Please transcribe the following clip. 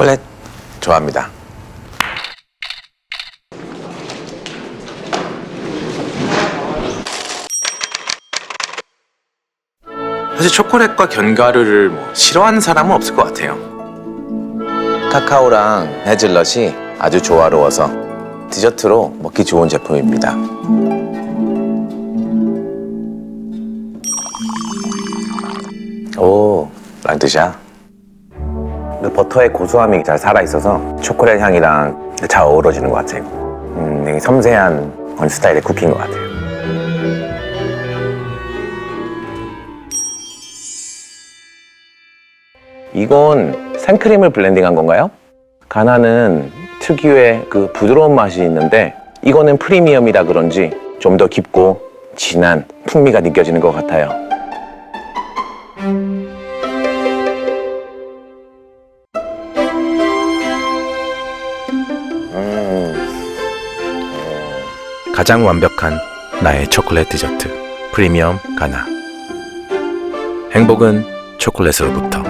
초콜릿 좋아합니다. 사실 초콜릿과 견과류를 뭐 싫어하는 사람은 없을 것 같아요. 카카오랑 헤즐넛이 아주 조화로워서 디저트로 먹기 좋은 제품입니다. 오, 랑드샤. 그 버터의 고소함이 잘 살아있어서 초콜릿 향이랑 잘 어우러지는 것 같아요. 음, 되게 섬세한 그런 스타일의 쿠키인 것 같아요. 이건 생크림을 블렌딩한 건가요? 가나는 특유의 그 부드러운 맛이 있는데 이거는 프리미엄이라 그런지 좀 더 깊고 진한 풍미가 느껴지는 것 같아요. 가장 완벽한 나의 초콜릿 디저트 프리미엄 가나. 행복은 초콜릿으로부터